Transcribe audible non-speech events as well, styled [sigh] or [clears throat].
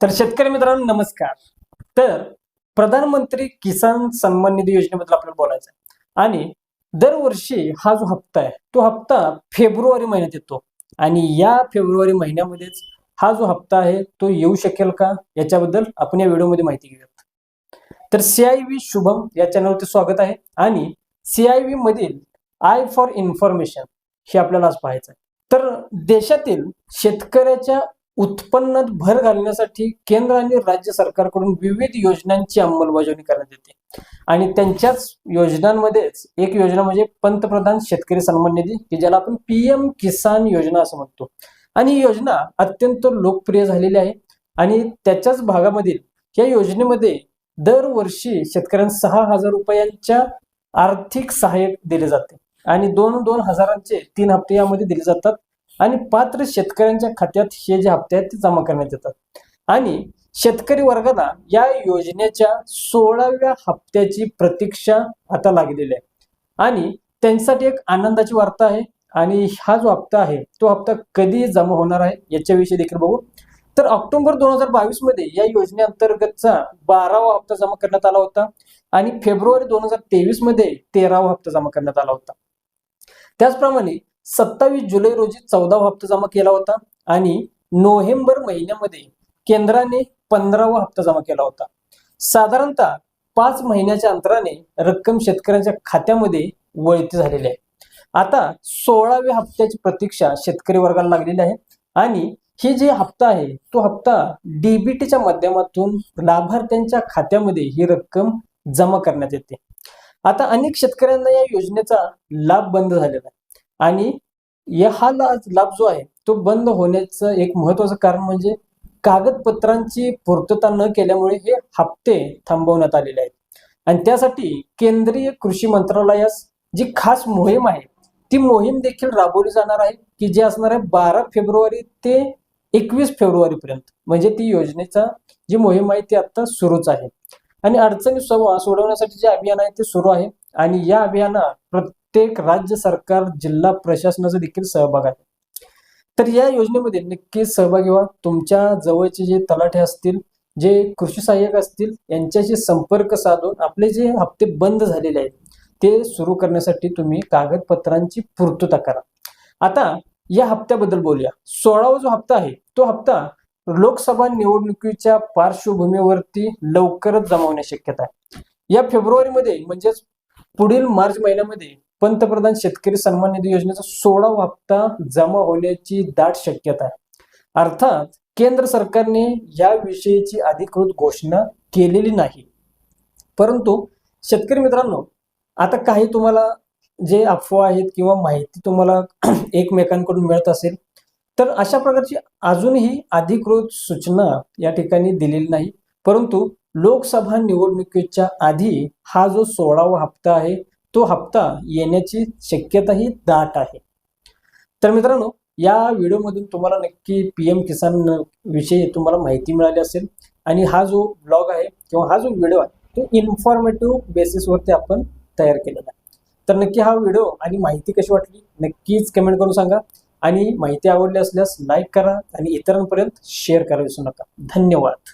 तर शेतकरी मित्रांनो नमस्कार. तर प्रधानमंत्री किसान सन्मान निधी योजनेबद्दल आपल्याला बोलायचं आहे आणि दरवर्षी हा जो हप्ता आहे तो हप्ता फेब्रुवारी महिन्यात येतो. आणि या फेब्रुवारी महिन्यामध्येच हा जो हप्ता आहे तो येऊ शकेल का? याच्याबद्दल आपण या व्हिडिओमध्ये माहिती घेऊयात. तर सीआयव्ही शुभम या चॅनलवरती स्वागत आहे. आणि सीआयव्ही मधील आय फॉर इन्फॉर्मेशन हे आपल्याला आज पाहायचं आहे तर देशातील शेतकऱ्याच्या उत्पन्नात भर घालण्यासाठी केंद्र आणि राज्य सरकारकडून विविध योजनांची अंमलबजावणी करण्यात येते. आणि त्यांच्याच योजनांमध्येच एक योजना म्हणजे पंतप्रधान शेतकरी सन्मान निधी की ज्याला आपण पीएम किसान योजना असं म्हणतो. आणि ही योजना अत्यंत लोकप्रिय झालेली आहे. आणि त्याच्याच भागामधील या योजनेमध्ये दरवर्षी शेतकऱ्यांना सहा हजार रुपयांच्या आर्थिक सहाय्य दिले जाते. आणि दोन दोन हजारांचे तीन हप्ते यामध्ये दिले जातात. आणि पात्र शेतकऱ्यांच्या खात्यात हे जे हप्ते आहेत ते जमा करण्यात येतात. आणि शेतकरी वर्गाला या योजनेच्या सोळाव्या हप्त्याची प्रतीक्षा आता लागलेली आहे. आणि त्यांच्यासाठी एक आनंदाची वार्ता आहे. आणि हा जो हप्ता आहे तो हप्ता कधी जमा होणार आहे याच्याविषयी देखील बघू. तर ऑक्टोबर दोन हजार बावीसमध्ये या योजनेअंतर्गतचा बारावा हप्ता जमा करण्यात आला होता. आणि फेब्रुवारी दोन हजार तेवीसमध्ये तेरावा हप्ता जमा करण्यात आला होता. त्याचप्रमाणे सत्तावीस जुलै रोजी चौदावा हप्ता जमा केला होता आणि नोव्हेंबर महिन्यामध्ये केंद्राने पंधरावा हप्ता जमा केला होता. साधारणतः पाच महिन्याच्या अंतराने रक्कम शेतकऱ्यांच्या खात्यामध्ये वळती झालेली आहे. आता सोळाव्या हप्त्याची प्रतीक्षा शेतकरी वर्गाला लागलेली आहे आणि हे जे हप्ता आहे तो हप्ता डीबीटीच्या माध्यमातून लाभार्थ्यांच्या खात्यामध्ये ही रक्कम जमा करण्यात येते. आता अनेक शेतकऱ्यांना या योजनेचा लाभ बंद झालेला आहे. आणि या हा ला- लाभ जो आहे तो बंद होण्याचं एक महत्वाचं कारण म्हणजे कागदपत्रांची पूर्तता न केल्यामुळे हे हप्ते थांबवण्यात आलेले आहेत. आणि त्यासाठी केंद्रीय कृषी मंत्रालयास जी खास मोहीम आहे ती मोहीम देखील राबवली जाणार आहे की जी असणार आहे बारा फेब्रुवारी ते एकवीस फेब्रुवारी पर्यंत म्हणजे ती योजनेचा जी मोहीम आहे ती आता सुरूच आहे. आणि अडचणी सोडवण्यासाठी जे अभियान आहे ते सुरू आहे. आणि या अभियानात प्रत्येक राज्य सरकार जिल्हा प्रशासनाचा देखील सहभाग आहे. तर या योजनेमध्ये नक्कीच सहभागी व्हा. तुमच्या जवळचे जे तलाठे असतील जे कृषी सहाय्यक असतील यांच्याशी संपर्क साधून आपले जे हप्ते बंद झालेले आहेत ते सुरू करण्यासाठी तुम्ही कागदपत्रांची पूर्तता करा. आता या हप्त्याबद्दल बोलूया. सोळावा जो हप्ता आहे तो हप्ता लोकसभा निवडणुकीच्या पार्श्वभूमीवरती लवकरच जमावण्याची शक्यता आहे. या फेब्रुवारीमध्ये म्हणजेच पुढील मार्च महिन्यामध्ये पंतप्रधान शेतकरी सन्मान निधी योजनेचा सोळावा हप्ता जमा होण्याची दाट शक्यता. आहे अर्थात केंद्र सरकारने याविषयीची अधिकृत घोषणा केलेली नाही. परंतु शेतकरी मित्रांनो आता काही तुम्हाला जे अफवा आहेत किंवा माहिती तुम्हाला [clears throat] एकमेकांकडून मिळत असेल तर अशा प्रकारची अजूनही अधिकृत सूचना या ठिकाणी दिलेली नाही. परंतु लोकसभा निवडणुकीच्या आधी हा जो सोळावा हप्ता आहे तो हप्ता येण्याची शक्यताही दाट आहे. तर मित्रांनो या व्हिडिओमधून तुम्हाला नक्की पी एम किसान विषयी तुम्हाला माहिती मिळाली असेल. आणि हा जो ब्लॉग आहे किंवा हा जो व्हिडिओ आहे तो इन्फॉर्मेटिव्ह बेसिसवरती आपण तयार केलेला आहे. तर नक्की हा व्हिडिओ आणि माहिती कशी वाटली नक्कीच कमेंट करून सांगा. आणि माहिती आवडली असल्यास लाईक करा आणि इतरांपर्यंत शेअर करा विसरू नका. धन्यवाद.